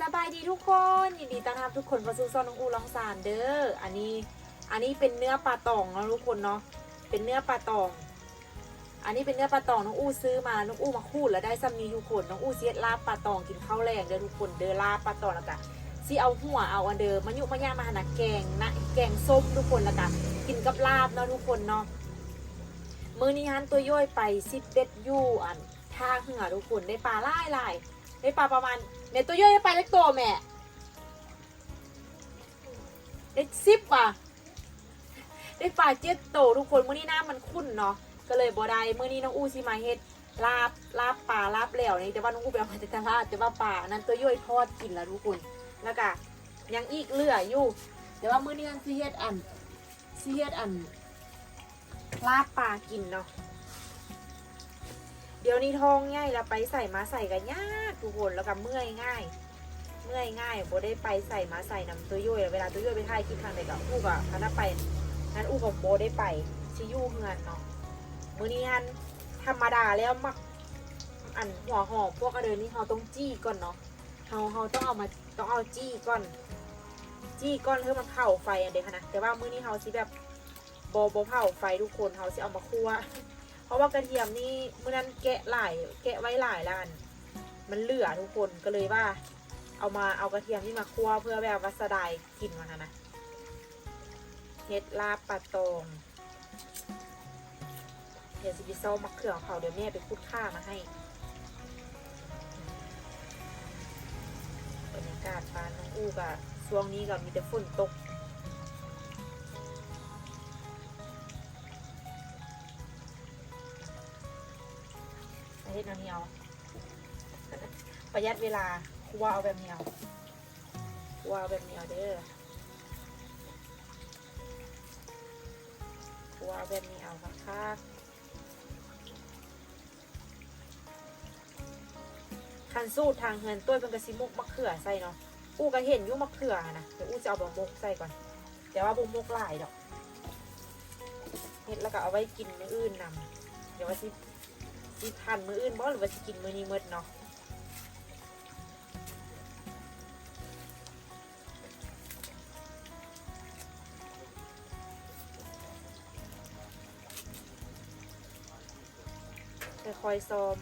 สบายดีทุกคนยินดีต้อนรับทุกคนเข้าสู่ซอนน้องอูลองสารเด้ออันนี้อันนี้เป็นเนื้อปลาตองนะทุกคนเนาะเป็นเนื้อปลาตอง อันนี้เป็นเนื้อปลาตองน้องอู้ซื้อมาน้องอู้มาคูดแล้วได้ซ้ำนี้ทุกคนน้องอู้เสียดลาบปลาตองกินข้าวแรงเด้อทุกคนเด้อลาบปลาตองแล้วก็สิเอาหัวเอาอันเดิมมายุมาย่ามาหนาแกงนะแกงส้มทุกคนแล้วก็กินกับลาบเนาะทุกคนเนาะมื้อนี้ฮันตัวย่อยไปสิบเด็ดยู่อันท่าเหือทุกคนได้ปลาล่ายลายๆได้ปลาประมาณ ในตัวย่อยได้ไปเล็กตัวแม่ได้สิบว่ะ ได้ปลาเจ็ดโตทุกคนมื้อนี้น้ำมันขุ่นเนาะ ก็เลยบ่ได้มื้อนี้น้องอู้สิมาเฮ็ดลาบลาบปลาลาบแล้วนี่แต่ว่าน้องอู้ไปเอามาจากตลาดแต่ว่าปลานั้นตัวย่อยทอดกินแล้วทุกคน แล้วก็ยังอีกเหลืออยู่ แต่ว่ามื้อนี้อันสิเฮ็ดอันสิเฮ็ดอันลาบปลากินเนาะ เดี๋ยวนี้ทองง่ายแล้วไปใส่มาใส่กันยากทุกคนแล้วก็เมื่อยง่าย เมื่อยง่ายบ่ได้ไปใส่มาใส่นำตัวย่อยเวลาตัวย่อยไปถ่ายคลิปทางใดก็อู้ก็คณะไปนั้นอูกับโบได้ไปชิยูเฮือนเนาะมื้อนี้ฮันธรรมดาแล้วมักอันหัวหอมพวกกระเดินนี่เราต้องจี้ก่อนเนาะเราเราต้องเอามาต้องเอาจี้ก่อน จี้ก่อนเพื่อมันเผาไฟอันเดียวนะแต่ว่ามื้อนี้เราสิแบบโบโบเผาไฟทุกคนเราสิเอามาคั่ว เพราะว่ากระเทียมนี่เมื้อนั้นแกะหลายแกะไว้หลายล้าน มันเหลือทุกคนก็เลยว่า เอามาเอากระเทียมที่มาคั่วเพื่อแบบวัสดายกลิ่นมันนะนะเห็ดลาบปลาตองเดี๋ยวสิไปเซมะเขือของเขาเดี๋ยวแม่ไปพูดข้ามาให้บรรยากาศบ้านน้องอู้กะช่วงนี้ก็มีแต่ฝนตก ฮ็ดแนวเนียวประหยัดเวลาครัวเอาแบบเนียวครัวเอาแบบเนียวเด้อว่าแบบนี้เอาค่ะค่ะคันสูตรทางเฮือนต้วยเป็นกระซิมุกมะเขือใส่เนาะอู้ก็เห็นอยุ่มะเขือนะเดี๋ยวอู้จะเอาบะมกใส่ก่อนแต่ว่าบะมกหลายดอกเห็ดแล้วก็เอาไว้กินมื้ออื่นนำเดี๋ยวว่าสิ สิทันมื้ออื่นบ่หรือว่าสิกินมื้อนี้หมดเนาะค่อยๆซ้อม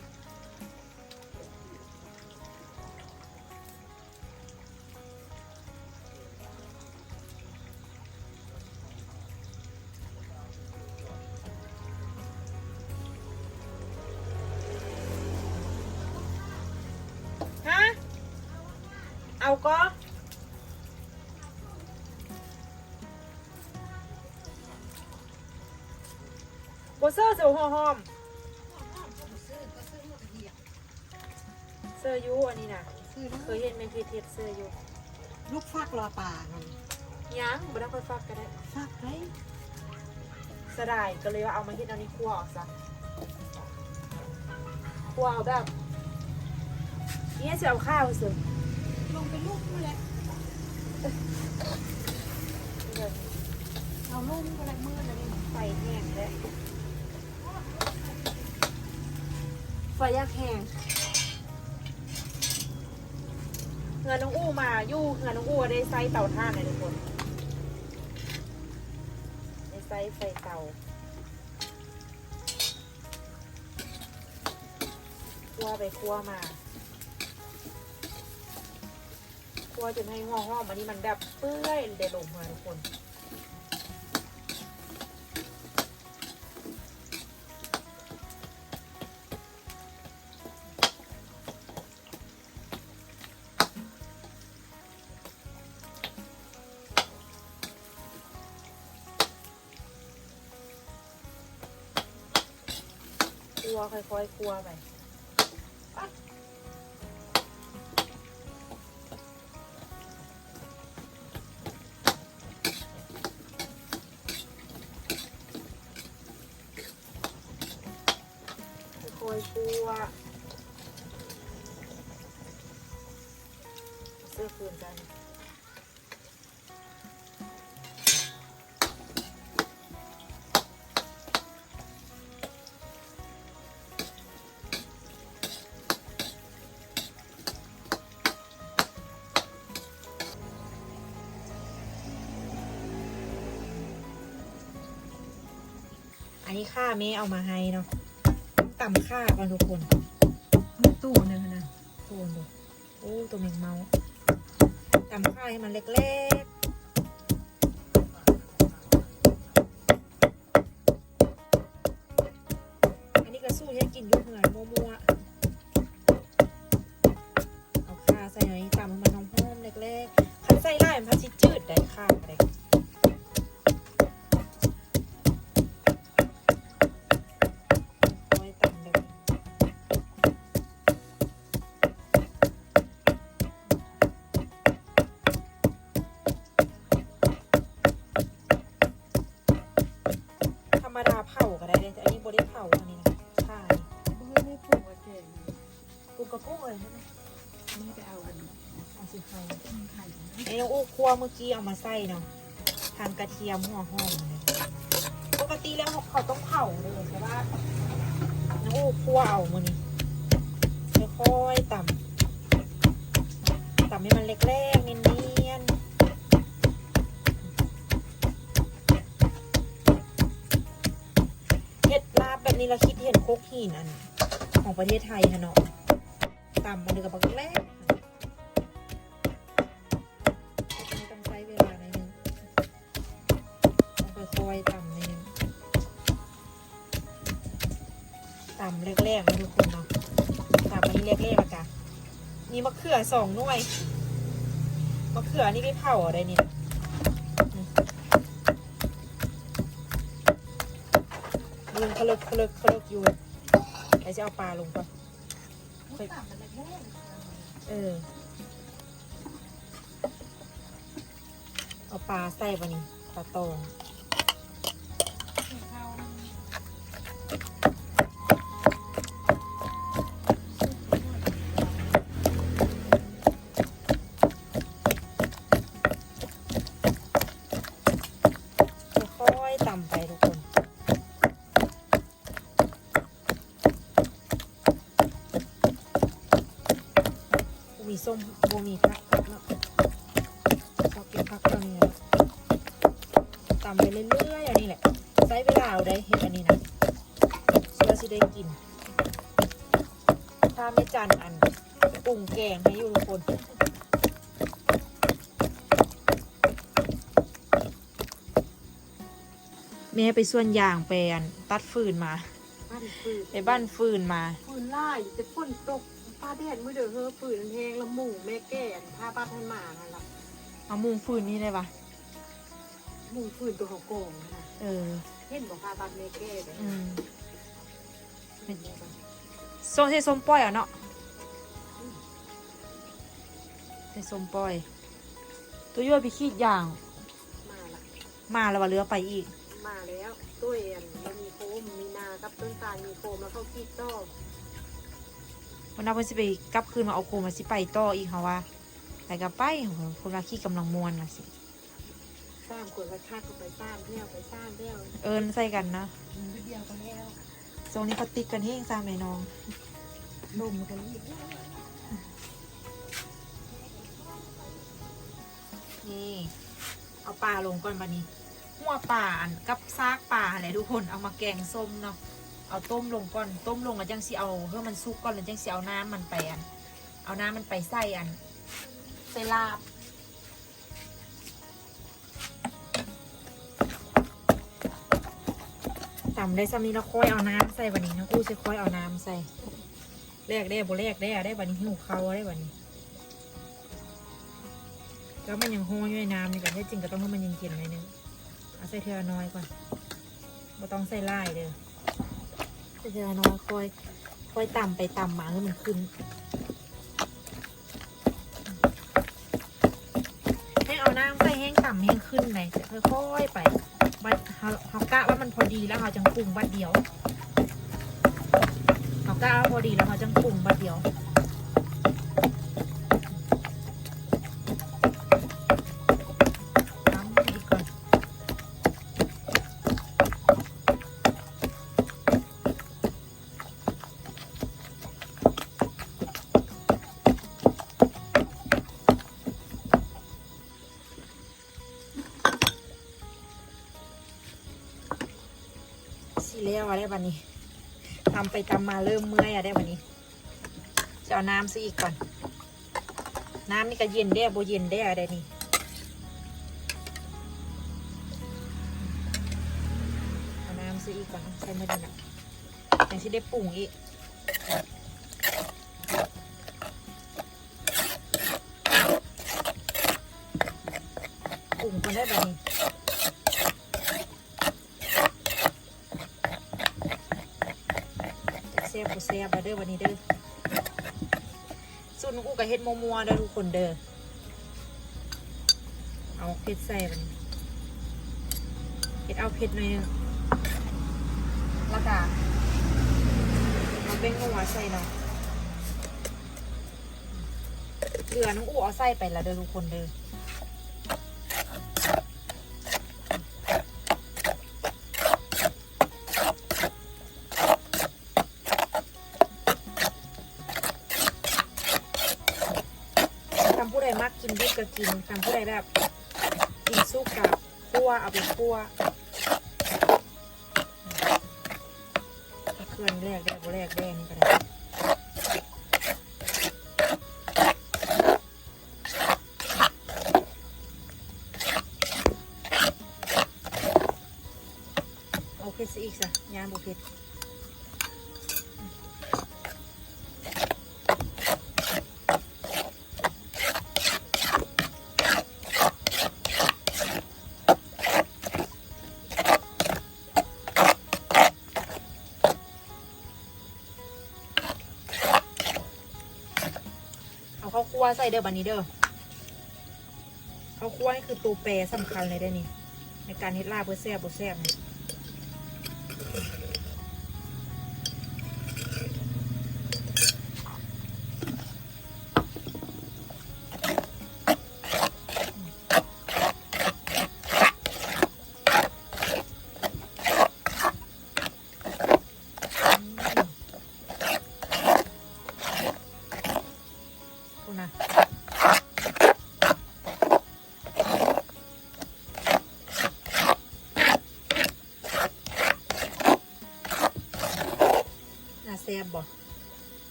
ฮะ เอาก็โบเซอร์เสียวหัวหอมเสื้อยูอันนี้นะซื้อลูกเคยเห็นเป็นพีเทสเสื้อยูลูกฟักรอป่านั่นยังบ่ได้ค่อยฟักก็ได้ฟักได้สดายก็เลยว่าเอามาเฮ็ดอันนี้คั่วออกซะคั่วเอาแบบ นี่จะเอาข้าวสิลงเป็นลูกนี่แหละเอาลูกอะไรมืออะไรไฟแห้งเลยไฟยากแห้งเงินน้องอู้มายู่เงินน้องอู้ได้ไซส์เตาถ่านเลยทุกคนได้ไซส์ไฟเตาคั่วไปคั่วมา คั่วจนให้หัวหอมอันนี้มันแบบเปื่อยเดี๋ยวลงมาทุกคนคั่วค่อยๆคั่วไป นนี้ข้าเมเอามาให้เนาะต่ำข้าก่อนทุกคนมีตู้หนึงนะทุกคนดูโอ้ตัวแมงเมาต่ำข้าให้มันเล็กๆ อันนี้ก็สู้ให้กินอยุ่เหมือนมัวๆ เอาข้าใส่หน่อยต่ำให้มันหอมๆเล็กๆคันใส่ไล่มันพัดชิจืดได้ข้าวอะไรไว้ต่ำเลย ธรรมดาเผาก็ได้เลยแต่ อันนี้บริเผาอันนี้นะใช่เบื่ไม่ปลูกอะเจนกูกกระกุ้งเลยใช่ไหมไม่ไปเอาอันเอาสิเขาไข่ไอ้น้องอู้คั่วเมื่อกี้เอามาใส่เนาะทางกระเทียมหัวหอมเลยปกติแล้วเขาต้องเผาเลยใช่ปะน้องอู้คั่วเอามือนี้ค่อยๆต่ำต่ำให้มันเล็กๆเนียนๆเห็ดลาบแบบ นี้เราคิดเห็นโคกหินอัน ของประเทศไทยฮะเนาะต่ำมันเดือกับบักแรกต้องใช้เวลาหน่อยนึงต้องค่อยๆต่ำหน่อยนึงต่ำแรกๆนะทุกคนเนาะต่ำอันนี้แรกๆละกันมีมะเขือสองหน่วยมะเขือนี่ไม่เผาอะไรเนี่ยอืมลุง เลิกเคลิกเคลิกอยู่ไอ้จะเอาปลาลงก่อนเออ เอาปลาใส่ปะนี่ปลาตอง ๆข้าว ค่อยๆต่ำไปทุกคน มี ส้มโบมีผักเนาะชอบกินผักตอนนี้ต่ำไปเรื่อยๆอันนี้แหละใช้เวลาเอาได้เห็ดอันนี้นะเชื่อสิได้กิน ถ้าไม่จันอันปรุงแกงให้อยู่ทุกคนแม่ไปส่วนยางไปอันตัดฟืนมาไปบ้านฟืนมาฟืนไล่จะฝนตก ป้าแดดมือเดือเฮ้อฟืนแห้งละหมูแม่แก่นพาป้าให้หมานั่นล่ะเอามุงฟืนนี่เลยปะหมูฟืนตัวของโกงนะเออ เห็นบอกพาป้าแม่แก่เลยอืมส้มใส่ส้มปล่อยอะเนาะใส่ส้มปล่อย ตัวยั่วไปขีดยาง มาละมาแล้วว่าเรือไปอีก มาแล้วตู้เอ็นมันมีโคมมีนากับต้นตาลมีโคมแล้วเข้าขี้ต้อ วันนั้นเพิ่นสิไปกลับคืนมาเอาโคมมาสิไปต่ออีกเขาว่าไปกับไปคนละขี้กำลังมวนน่ะสิสร้างคนละคักก็ไปสร้างเที่ยวไปสร้างเที่ยวเอินใส่กันนะมันเดียวกันแล้วทรงนี้เขาติดกันเฮงซ้ำไหมน้องนมกันอีกนี่เอาปลาลงก่อนบันนี้หัวปลาอันกับซากปลาอะไรทุกคนเอามาแกงส้มเนาะ เอาต้มลงก่อนต้มลงแล้วจังสิเอาเพื่อมันสุกก่อนแล้วจังสิเอาน้ำมันไปอัน เอาน้ำมันไปใส่อันใส่ลาบต่ำได้ซ้ำนี้แล้วค่อยเอาน้ำใส่บันนี้นะกู้จะค่อยเอาน้ำใส่แรกได้บ่แรกได้อะได้บันนี้หิวเขาได้บันนี้แล้วมันยังโฮอยู่ในน้ำนี่ก่อนที่จริงก็ต้องให้มันเย็นๆหน่อยนึงเอาใส่เทละน้อยก่อนไม่ต้องใส่ไล่เด้อ ใส่เทละน้อยค่อยค่อยต่ำไปต่ำมาให้มันขึ้น ให้เอาน้ำใส่แห้งต่ำแห้งขึ้นไหมค่อยๆไปบัดเขาเขากะว่ามันพอดีแล้วเขาจังปรุงบัดเดียวเขากะว่าพอดีแล้วเขาจังปรุงบัดเดียว แล้วอะได้บันนี้ทำไปทำมาเริ่มเมื่อยอะได้บันนี้จะเอาน้ำซื้ออีกก่อน น้ำนี่ก็เย็นได้โบเย็นได้อะได้นี่เอาน้ำซื้ออีกก่อนใส่ไม่ได้นะอย่างที่ได้ปรุงอีก ปรุงกันได้แบบนี้ เสียบกูเสียบเด้อวันนี้เด้อส่วนกูกับเฮ็ดมัวๆเด้อทุกคนเด้อเอาเผ็ดใส่มันเฮ็ดเอาเผ็ดหน่อยหนึงแล้วก็เอาเป็นงัวใส่เนาะเหลือน้องอูเอาใส่ไปละเด้อทุกคนเด้อ กินดิบก็กินทำผู้ใดแบบกินซุปกับคั่วเอาไปคั่วเครื่องแรกได้บ่แรกได้นี่ก็ได้เอาเผ็ดซะอีกซะยามบ่เผ็ด วคั่วใส่เด้อบันนี้เด้อข้าวคั่วนี่คือตัวแปรสำคัญเลยได้นี่ในการเฮ็ดลาบเพื่อแซ่บบ่แซ่บนี่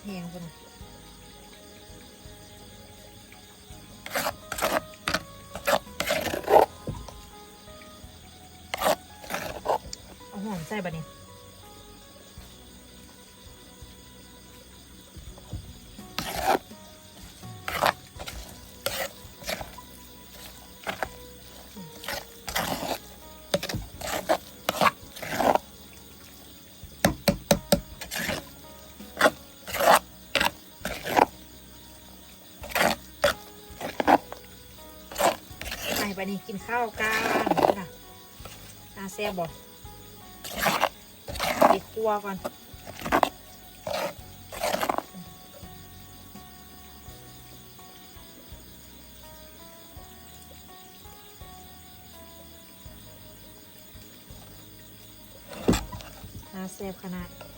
แซ่บแหงคนเอาหอมใส่บะเนี่ย บะนี่กินข้าวกันนะน่าแซ่บบ่ปิดครัวก่อนน่าแซ่บขนาด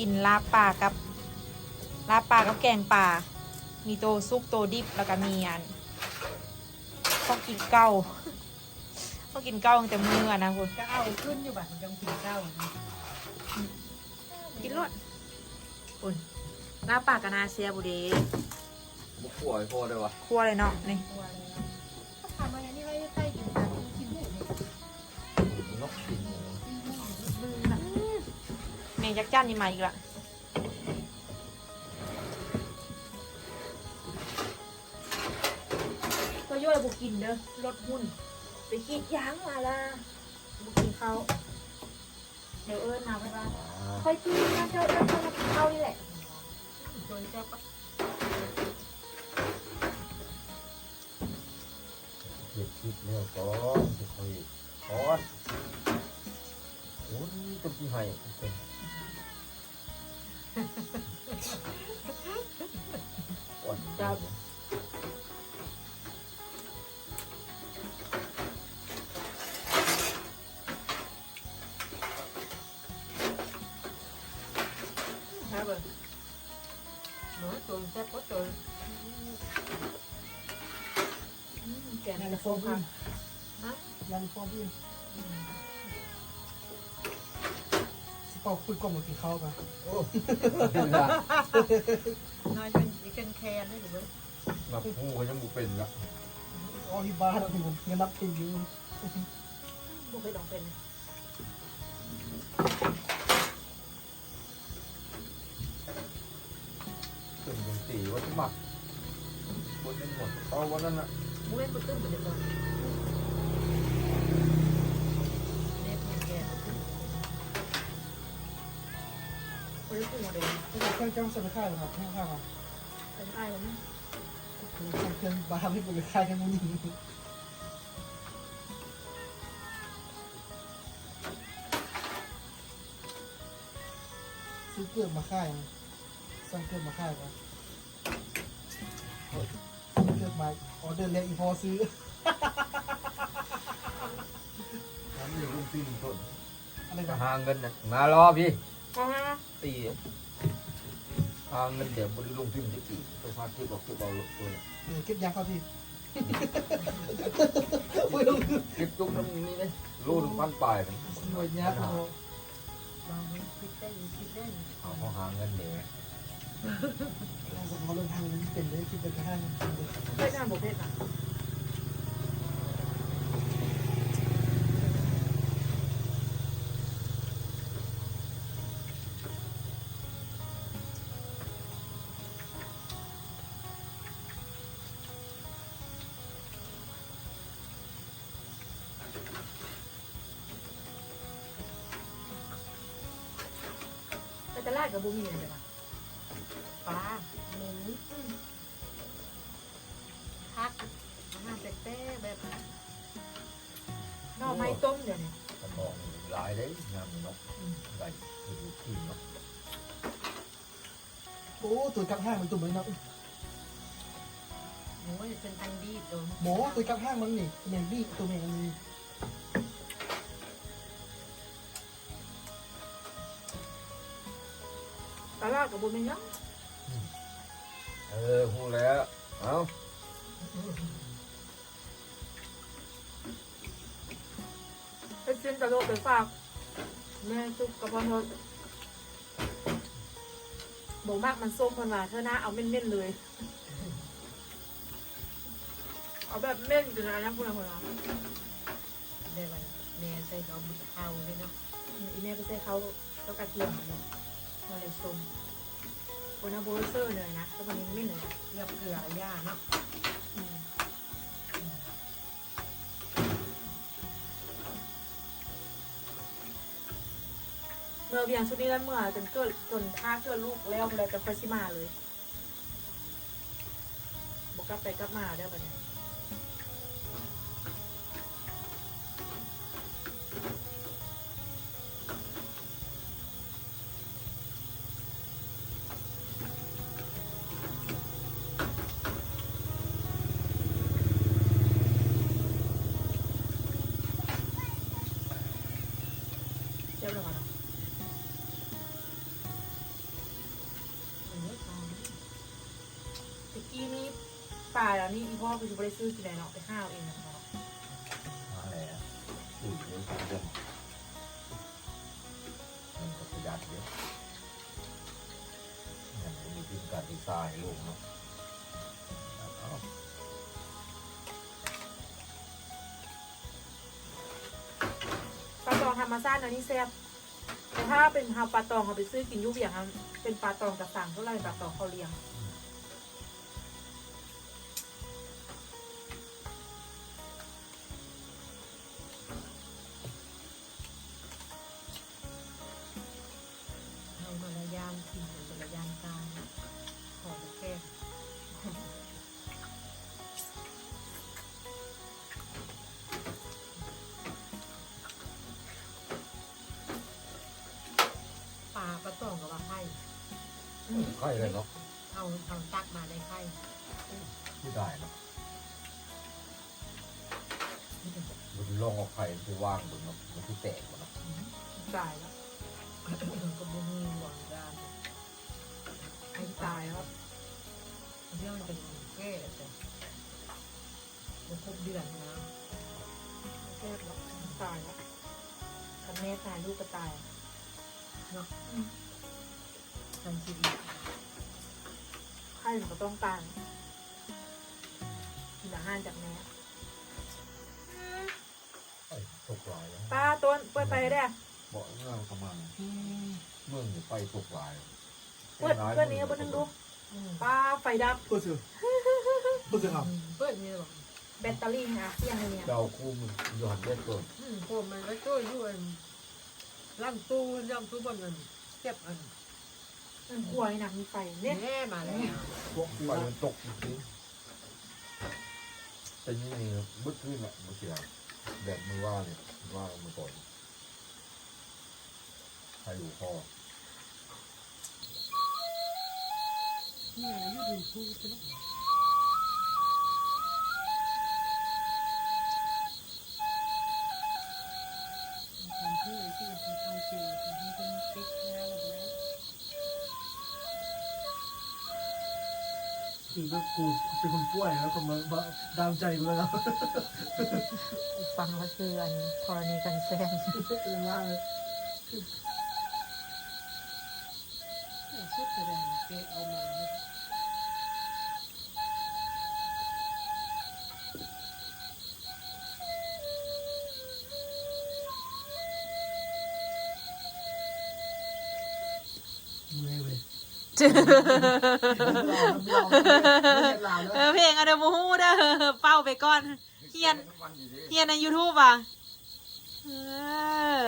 กินลาบปลากับลาบปลากับแกงปลา มีโตซุปโตดิบแล้วก็มีอันต้องกินเก้าต้องกินเก้าตั้งแต่มืออะนะคุณก็เอาขึ้นอยู่บัดมันจังกินเก้าอันนี้กินรวดคุณลาบปลากับนาเซียบุเดบุกป่วยพอเลยวะคั่วเลยเนาะนี่ เมงจักจ้านนี่มาอีกละก็ย่อยบุกินเด้อลดหุ่นไปคิดยั้งมาละบุกินเขาเดี๋ยวเอิญมาไปบ้านค่อยกินนะเจ้าเจ้าเจ้ามากินข้าวนี่แหละโดยเจ้าก็เก็บคลิปเนี่ยก่อนจะคอยก่อน เป็นที่หอยเป็นอดจับครับหนูตุนแซ่บก็ตุนแกงมันฟงค่ะฮะมันฟงพี่ ปอคุยกล่องมากินข้าวกันโอ้เป็นละน้อยเป็นอีกเป็นแคนได้หรือเปล่ามาพูเขายังบุเป็นละอ๋อที่บ้านเราผมเงินนับถืออยู่บุกไปต้องเป็นตึ้งเป็นสีว่าจะหมักบนเป็นหมดเอาวันนั้นน่ะมุ้งเป็นตึ้งเหมือนเดิมเโอ้ยปรุงมาเลยไม่ใช่เครื่องจ้างส่ไปค่าหรอครับไม่ค่ายหรอเป็นไอ้แล้วนะเครื่องบ้าไม่ไปค่ายกันมึงยิงซื้อเกลือมาค่ายสั่งเกลือมาค่ายกันเกลือมาออเดอร์เล็กอีพอซื้อน้ำอยู่ลุงปิ้งต้นอะไรกันหาเงินน่ะมารอพี่อ่าฮะ ตีหาเงินเดี๋ยวบริลุงปิ้งจะกี่ไปพาที่บอกคือเบาตัวเนี่ยเออเก็บยางเข้าที่เก็บจุกน้ำนี้เลยรูดพันปลายกันหน่วยยักษ์โอ้บางคิดได้คิดได้เอาเขาหาเงินเดี๋ยวเขาเดินทางนี้เป็นเลยคิดเป็นกระทั่งเพชรงานบุกเพชรอะ ลาดกับบุมีเลยนะปลาหมูพักอาหารแปลกๆแบบหน่อไม้ต้มเดี๋ยวนี้กระบอกหลายเลยงามเนาะใบคือที่เนาะโอ้ตัวกับห้างมันตุ่มเลยนะหมูเป็นอันดีตัวหมอตัวกับห้างมันนี่เมนบี้ตัวเมนนี่ ตลาดกับบุมีเนาะเออพูดแล้วเอาเป็นเส้นตะโลกไปฝากแม่ซุปกับพ่อเธอบอกมากมันส้มคนมาเธอหน้าเอาเม่นๆเลย เอาแบบเม่นอยู่นะนะคุณละคนละได้วันแม่ใส่ก็บุตรเทาเลยเนาะอีแม่ไปใส่เขาเขากระเทียมเนี่ ยมาเลยส้มคนาโบเซอร์เลยนะแล้ววันนี้เม่นเลยเรียบเกลือระยะเนาะเมื่อเวียงชุดนี้แล้วเมื่อจนเกิดจนท่าเกิดลูกแล้วเลยจะค่อยชิมาเลยบอกกลับไปกลับมาได้ปะเนี่ย ป่าแล้วนี่อีพ่อคือจะไปซื้อกินอะไรเนาะไปข้าวเองนะคะมาแล้วสี่เดือนสามเดือนมันก็ประหยัดเยอะยังมีทีมการดีไซน์ลูกเนาะปลาตองธรรมชาตินะนี่แซ่บแต่ถ้าเป็นฮาปลาตองเขาไปซื้อกินยุบอย่างนั้นเป็นปลาตองกระสังเท่าไหร่ปลาตองเขาเลี้ยง ไข่เลยเนาะเอาเอาตักมาได้ไข่ที่ได้เนาะมันลองเอาไข่ที่ว่างบนเนาะมันคือแตกหมดเนาะตายแล้วก็บูมีหวังด้านไอ้ตายแล้วเรื่องเป็นแก่แต่มันครบเดือนนะแก่แล้วตายแล้วกับแม่ตายลูกก็ตายเนาะ ทำชีวิตใครมันก็ต้องการกินอาหารจากแม่ไอ้ตกลายแล้วป้าต้นเปิดไปได้บอกเรื่องประมาณเมืองอยู่ไปตกลายเปิดเปิดนี้บนนึงดูป้าไฟดับพูดสิพูดสิครับเปิดนี่หรอแบตเตอรี่นะเที่ยงเลยเนี่ยเจ้าคู่มืออยู่หันเด็ดตัวอืมผมมันก็ช่วยด้วยล่างตู้ย่างตู้บนเงินเก็บอัน มันควยนะมีไฟเนี่ยแน่มาแล้วพวกไฟมันตกจริงๆแต่นี่นี่บึ้ดขึ้นอะเมื่อกี้แบบมือว่าเนี่ยว่ามาก่อนใครอยู่คอนี่อะไรอยู่ดูตู้ใช่ไหมท ก็กูเป็นคนป่วยแล้วคนมาดามใจกูแล้วฟังก็คืออันธรณีกันแซงเป็นว่าเลยชุดแสดงเกเอามา เออเพลงอะเดมูฮูเด้อเป้าไปก่อนเฮียนเฮียนใน YouTube อะเออ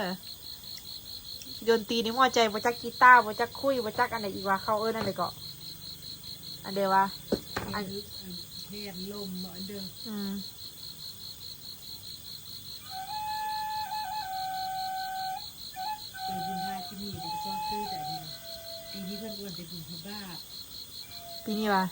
ดนตรีนี่มั่วใจบ่จักกีตาร์บ่จักคุยบ่จักอันไหนอีกวะเขาเอิ้นอันไหนก็อันเดียววะอันเทียนลมเหมือนเดิมอืม นี้เพื่อนอ้วนเป็นกลุ่บ้าปีนี้วะ